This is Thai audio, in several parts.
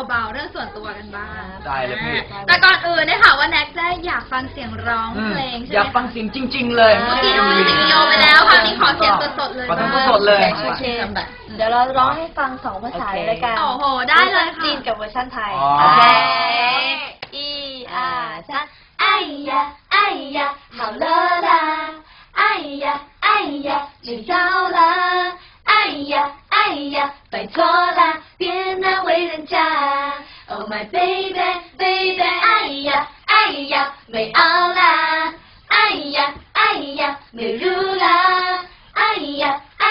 เป็นแบบเรื่องเบาๆ เรื่องส่วนตัวกันบ้าง ได้เลยพี่ อ่าแต่ก่อนอื่นเนี่ยค่ะว่าแน็กได้อยากฟังเสียงร้อง อืม เพลงใช่ไหม อยากฟังเสียงจริง ๆ เลย เมื่อกี้ดูมิวสิกวิดีโอไปแล้วคราวนี้ขอเสียงสดๆเลย ขอทั้ง บ้าง สดๆเลย โอเค เดี๋ยวเราร้องให้ฟังสองภาษาเลยละกัน โอ้โหได้เลยค่ะ จีนกับเวอร์ชันไทย อ๋อ โอเคอีอาซัน哎呀哎呀，好了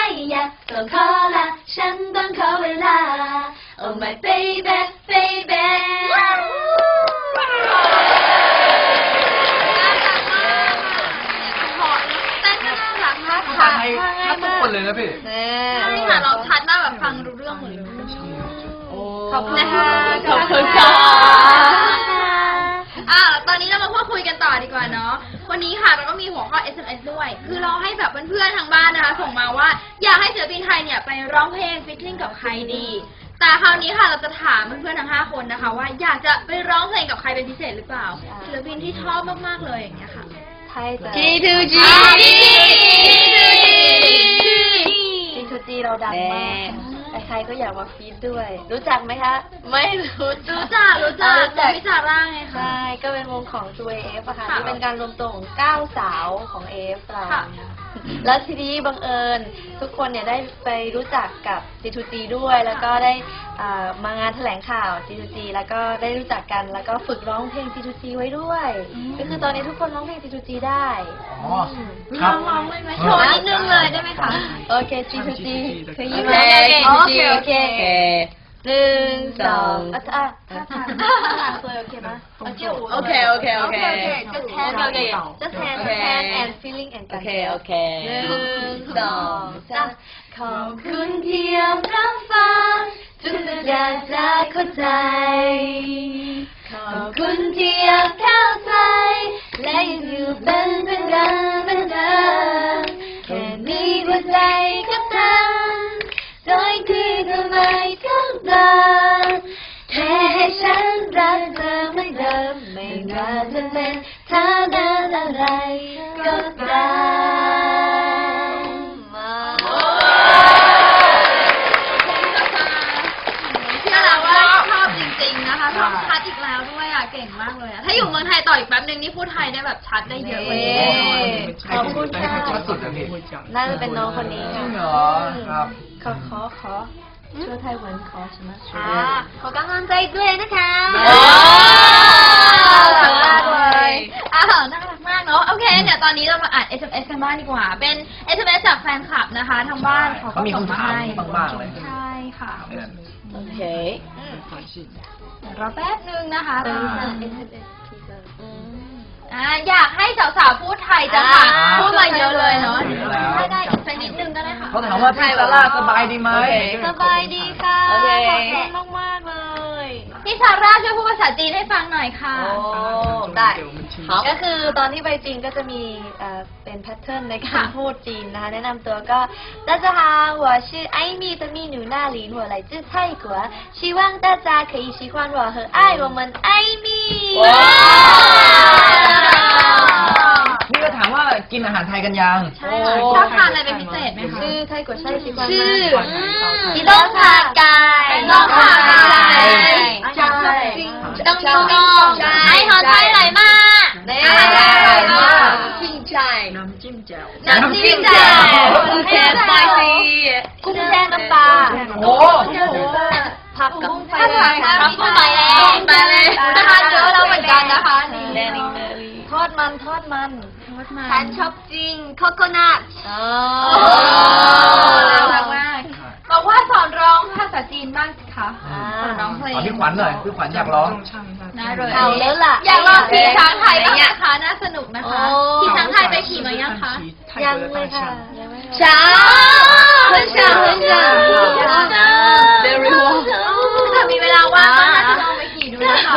呀哎呀，高考啦，上段考完啦！Oh my baby baby。 ขอเต้นก็น่ารักมาก ฟั ค่ะ งให้ทักทุกคนเลยนะพี่ ใช่ค่ะเราชัดมากแบบฟังรู้เรื่องหมดเลย ขอบคุณ นะ ค่ะ ขอบคุณค่ะ อ่าตอนนี้เรามาพูดคุยกันต่อดีกว่าเนาะ วันนี้ค่ะเราก็มีหัวข้อ SMS ด้วย คือเราให้แบบเพื่อนๆทางบ้านนะคะ ส่งมาว่าอยากให้ศิลปินไทยเนี่ยไปร้องเพลงฟิชชิ่งกับใครดี แต่คราวนี้ค่ะเราจะถามเพื่อนๆทั้ง 5 คนนะคะ ว่าอยากจะไปร้องเพลงกับใครเป็นพิเศษหรือเปล่าศิลปินที่ชอบมากๆเลยอย่างเงี้ยค่ะ ไทยจะ G2G G2G เราดังมาก ใครๆก็อยากมาฟีดด้วย รู้จักไหมคะ ไม่รู้จัรู้จักรู้จักรู้จักพิจาร่าไงคะ ใช่ ก็เป็นวงของ 2AF อะค่ะค่ะที่เป็นการรวมตัวของเก้าสาวของ AF เราค่ะแล้วทีนี้บังเอิญทุกคนเนี่ยได้ไปรู้จักกับ G2G ด้วย แล้วก็ได้อ่ามางานแถลงข่าว G2G แล้วก็ได้รู้จักกัน แล้วก็ฝึกร้องเพลง G2G ไว้ด้วย ก็คือตอนนี้ทุกคนร้องเพลง G2G ได้ อ๋อครับ ร้องเลยไหมโชว์นิดนึงเลยได้ไหมคะ โอเค G2G เคยโอยิ้มเคแล้วโอเคโอเคโอเคหนึ่งสองอะอะถ้าทางถ้าทางเคยโอเคไหมโอเคโอเคโอเคโอเค just hand Okay. just hand Okay. hand and feeling and โอเคโอเคหนึ่งสองสามขอบคุณที่ยังรับฟังจนอยากจะเข้าใจ ขอบคุณที่ยังเข้าใจและยังอยู่เป็นเป็นเดิมเป็นเดิมแค่มีหัวใจกับเธอโดยที่เธอ ไม่ต้องการแค่ให้ฉันรักเธอเหมือนเดิมไม่ว่าจะเป็นทางเดินอะไรก็ตามมาเชื่อแล้วว่าชอบจริงๆนะคะชอบชัดอีกแล้วด้วยอะเก่งมากเลยอะถ้าอยู่เมืองไทยต่ออีกแป๊บนึงนี่พูดไทยได้แบบชัดได้เยอะกว่านี้แน่นอนขอบคุณค่ะชัดสุดเลยพี่น่าจะเป็นน้องคนนี้จริงเหรอครับ ขอขอขอ ช่วยไทยเหมือนขอใช่ไหมค่ะขอกำลังใจด้วยนะคะโอ้น่ารักมากเลยอ้าวน่ารักมากเนาะโอเคเดี๋ยวตอนนี้เรามาอ่าน SMS กันบ้างดีกว่า เป็น SMS จากแฟนคลับนะคะทางบ้านเขาก็เขามีส่งมาคำถามให้มากๆเลยใช่ค่ะเนี่ยโอเคเดี๋ยวรอแป๊บนึงนะคะ เป็นอ่า SMS ทีเซอร์ อืม อ่าอยากให้สาวๆพูดไทยจังค่ะ อ่า พูดมาเยอะเลยเนาะ แล้ว ได้ได้อีกสักนิดนึงก็ได้ค่ะ เขาถามว่าพี่ซาร่าสบายดีไหม สบายดีค่ะ โอเค ขอบคุณมากๆเลย พี่ซาร่าช่วยพูดภาษาจีนให้ฟังหน่อยค่ะ โอ้ได้ก็คือตอนที่ไปจีนก็จะมีเอ่อเป็นแพทเทิร์นในการ ค่ะ พูดจีนนะคะ แนะนำตัวก็大家好我是艾米的秘鲁那林我来自泰国希望大家可以喜欢我和爱我们艾米 ว้าว ีว อาหารไทยกันยัง ใช่ค่ะชอบทานอะไรเป็นพิเศษไหมคะ ชื่อไทยกว่าใช่สิบชื่อพี่ต้องทาไก่ต้องทาไก่จังต้องต้องไก่หอมไทยไหลมากนี่ยมากจิ้มใจน้ำจิ้มแจ่วน้ำจิ้มแจ่วกงแช่น้ำปลากุ้งแช่น้ำปลาโอ้ผักกับผักผักกุ้งไปแล้ไปเลยทานเยอะแล้วเหมือนกันนะคะทอดมันทอดมัน ฉันชอบจริงโคโคนัท อ๋อ น่ารักมากบอกว่าสอนร้องภาษาจีนบ้างสิคะสอนร้องเพลง ขอพี่ขวัญหน่อยพี่ขวัญอยากร้อง ได้เลย เอาแล้วล่ะ อยากลองขี่ช้างไทยบ้างนะคะน่าสนุกนะคะ โอ้ ขี่ช้างไทยไปขี่มายังคะ ยังเลยค่ะยังไม่ ช้าง很想很想 Very well ถ้ามีเวลาว่างก็น่าจะลองไปขี่ดูนะคะ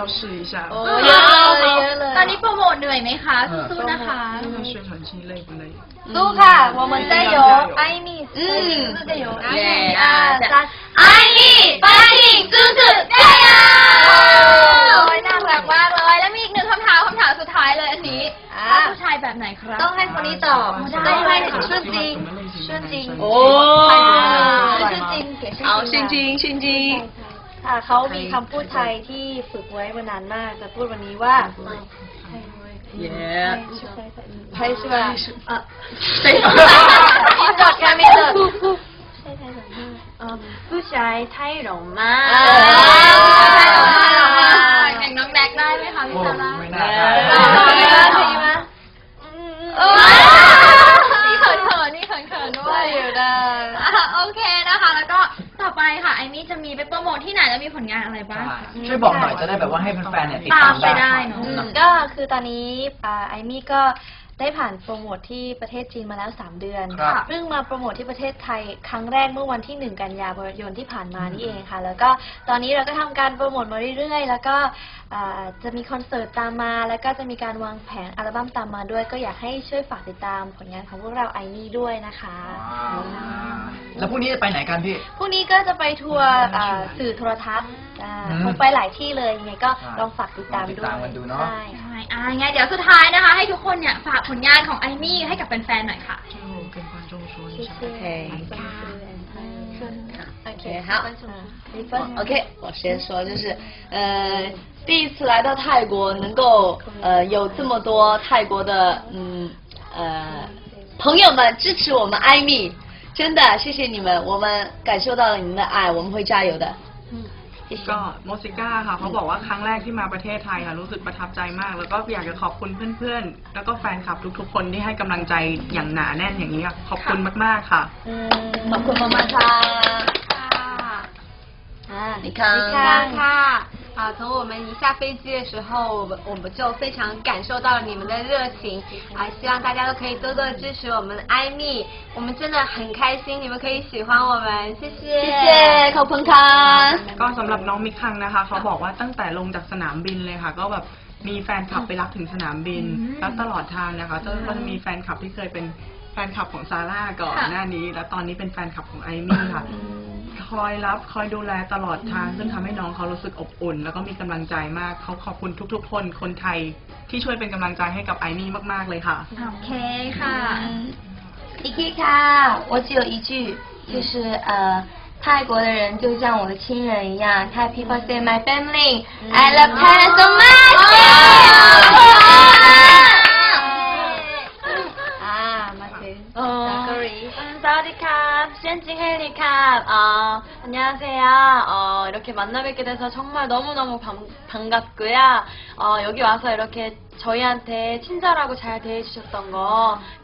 要试一下。哦，เยอะเลยเยอะเลยตอนนี้โปรโมทเหนื่อยไหมคะ สู้ๆนะคะ这个宣传期累不累？สู้ค่ะ我们加油爱你嗯加油一二三爱你八零四四加油โอ้ยน่ารักมากเลย แล้วมีอีกหนึ่งคำถามคำถามสุดท้ายเลยอันนี้ผู้ชายแบบไหนครับ ต้องให้คนนี้ตอบต้องให้ชื่อจริงชื่อจริงโอ้ชื่อจริงเขีชื่อจริงเอาจจริง ค่ะเขามีคำพูดไทยที่ฝึกไว้มานานมาก จะพูดวันนี้ว่า耶。ไทยใช่ไหมอะ对。มีจดกันมีจดใช่ไทยสองห้าเอ่อผู้ชายไทยหลงมากอ่าแข่งน้องแน็กได้ไหมคะพี่โอ้ซาร่า ไม่น่าได้ดีไหมดีไหมเออนี่เขินเขินๆนี่เขินเขินๆด้วได้ยอยู่ได้ อะโอเคนะคะ แล้วก็ต่อ ไปค่ะไอมี่จะมีไปโปรโมทที่ไหนแล้วมีผลงานอะไรบ้างคะช่วยบอกหน่อยจะได้แบบว่าให้แฟนๆเนี่ยติดตาตามมไปได้เนอะก็คือตอนนี้อ่าไอมี่ก็ ได้ผ่านโปรโมทที่ประเทศจีนมาแล้ว 3 เดือนครับเพิ่งมาโปรโมทที่ประเทศไทยครั้งแรกเมื่อวันที่ 1 กันยายนที่ผ่านมานี่เองค่ะ แล้วก็ตอนนี้เราก็ทำการโปรโมทมาเรื่อยๆ แล้วก็อ่าจะมีคอนเสิร์ตตามมา แล้วก็จะมีการวางแผนอัลบั้มตามมาด้วย ก็อยากให้ช่วยฝากติดตามผลงานของพวกเราไอมี่ด้วยนะคะแล้วพรุ่งนี้จะไปไหนกันพี่ พรุ่งนี้ก็จะไปทัวร์อ่าสื่อโทรทัศน์อ่าอืมคงไปหลายที่เลยยังไงก็ลองฝากติดตามลองติดด้วยตามกันดูเนอะใช่ใช่อ่าไงเดี๋ยวสุดท้ายนะคะ ให้ทุกคนเนี่ยฝาก ผลงานของไอมี่ให้กับแฟนๆหน่อยค่ะ OK，好。 你分 OK，我先说，就是呃，第一次来到泰国，能够呃有这么多泰国的嗯呃朋友们支持我们艾米，真的谢谢你们，我们感受到了你们的爱，我们会加油的。 ก็โมซิก้าค่ะเขาบอกว่าครั้งแรกที่มาประเทศไทยค่ะรู้สึกประทับใจมาก แล้วก็อยากจะขอบคุณเพื่อนๆ แล้วก็แฟนคลับทุกๆ คนที่ให้กำลังใจอย่างหนาแน่นอย่างนี้ค่ะขอบคุณมากๆค่ะขอบคุณมากๆค่ะ ค่ะ อ่านิคัง ค่ะ 啊，从我们一下飞机的时候，我们我们就非常感受到了你们的热情啊！希望大家都可以多多支持我们艾米，我们真的很开心，你们可以喜欢我们，谢谢。谢谢，ขอบคุณค่ะ ก็สำหรับน้องมิกคังนะคะ เขาบอกว่าตั้งแต่ลงจากสนามบินเลยค่ะ ก็แบบมีแฟนคลับไปรับถึงสนามบิน อืม แล้วตลอดทางนะคะจนมันมีแฟนคลับที่เคยเป็นแฟนคลับของซาร่าก่อน ค่ะ หน้านี้ แล้วตอนนี้เป็นแฟนคลับของไอมี่ค่ะ คอยรับคอยดูแลตลอดทาง ซึ่งทำให้น้องเขารู้สึกอบอุ่น แล้วก็มีกำลังใจมากเขาขอบคุณทุก ๆ คนคนไทยที่ช่วยเป็นกำลังใจให้กับไอมี่มากๆเลยค่ะ โอเคค่ะ อีกทีค่ะ我只有一句就是呃泰国的人就像我的亲人一样，Thai people say my family, I love Thailand so much. 댄싱 헬리캅. 어, 안녕하세요. 어, 이렇게 만나 뵙게 돼서 정말 너무너무 반, 반갑고요. 어, 여기 와서 이렇게 저희한테 친절하고 잘 대해주셨던 거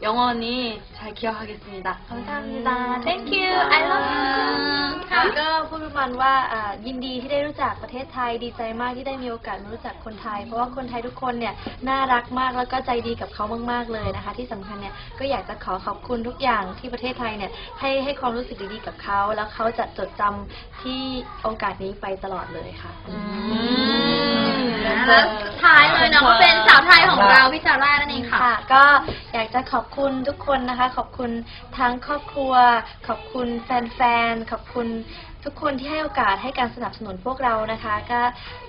영원히 잘 기억하겠습니 다. 감사합니 다. Thank you. I love you. ค่ะก็พูดประมาณว่ายินดีที่ได้รู้จักประเทศไทยดีใจมากที่ได้มีโอกาสรู้จักคนไทย เพราะว่าคนไทยทุกคนเนี่ยน่ารักมากแล้วก็ใจดีกับเขามากๆเลยนะคะ ที่สำคัญเนี่ยก็อยากจะขอขอบคุณทุกอย่างที่ประเทศไทยเนี่ยให้ให้ความรู้สึกดีๆกับเขา แล้วเขาจะจดจำที่โอกาสนี้ไปตลอดเลยค่ะ แล้วสุดท้ายเลยเนาะก็เป็นสาวไทยของเราพี่ซาร่านั่นเองค่ะ ค่ะ ก็อยากจะขอบคุณทุกคนนะคะ ขอบคุณทั้งครอบครัว ขอบคุณแฟนๆ ขอบคุณทุกคนที่ให้โอกาสให้การสนับสนุนพวกเรานะคะ ก็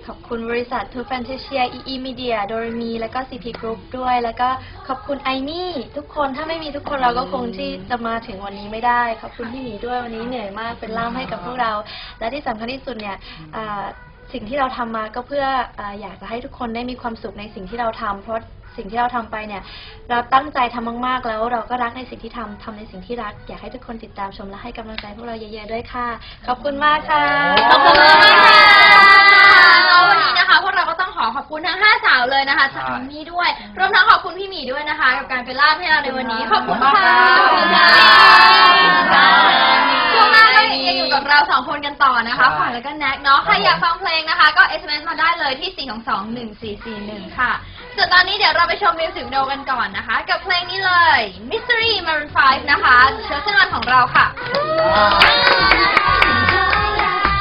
ขอบคุณบริษัท Two Fantasia EE Media Doremi แล้วก็ CP Group ด้วย แล้วก็ขอบคุณไอมี่ทุกคนถ้าไม่มีทุกคนเราก็คงที่จะมาถึงวันนี้ไม่ได้ ขอบคุณพี่หมีด้วยวันนี้เหนื่อยมากเป็นล่ามให้กับพวกเรา และที่สำคัญที่สุดเนี่ยอ่า สิ่งที่เราทำมาก็เพื่ออาอยากจะให้ทุกคนได้มีความสุขในสิ่งที่เราทำเพราะสิ่งที่เราทำไปเนี่ย เราตั้งใจทำมากๆ แล้วเราก็รักในสิ่งที่ทำทำในสิ่งที่รัก อยากให้ทุกคนติดตามชมและให้กำลังใจพวกเราเยอะๆด้วยค่ะ ขอบคุณมากค่ะ ขอบคุณมากค่ะแล้ววันนี้นะคะพวกเราก็ต้องขอขอบคุณทั้งห้าสาวเลยนะคะจากอามี่ด้วย รวมทั้งขอบคุณพี่หมีด้วยนะคะ กับการเป็นล่ามให้เราในวันนี้ ขอบคุณค่ะ ขอบคุณค่ะ อยู่กับเราสองคนกันต่อนะคะขวัญแล้วก็แน็กเนาะ ใครอยากฟังเพลงนะคะ ก็ SMS มาได้เลยที่ 4 2 2 1 4 4 1 ค่ะ ส่วนตอนนี้เดี๋ยวเราไปชมมิวสิกวิดีโอกันก่อนนะคะ กับเพลงนี้เลย Mystery Maroon 5 นะคะ เชื้อเส้นวันของเราค่ะ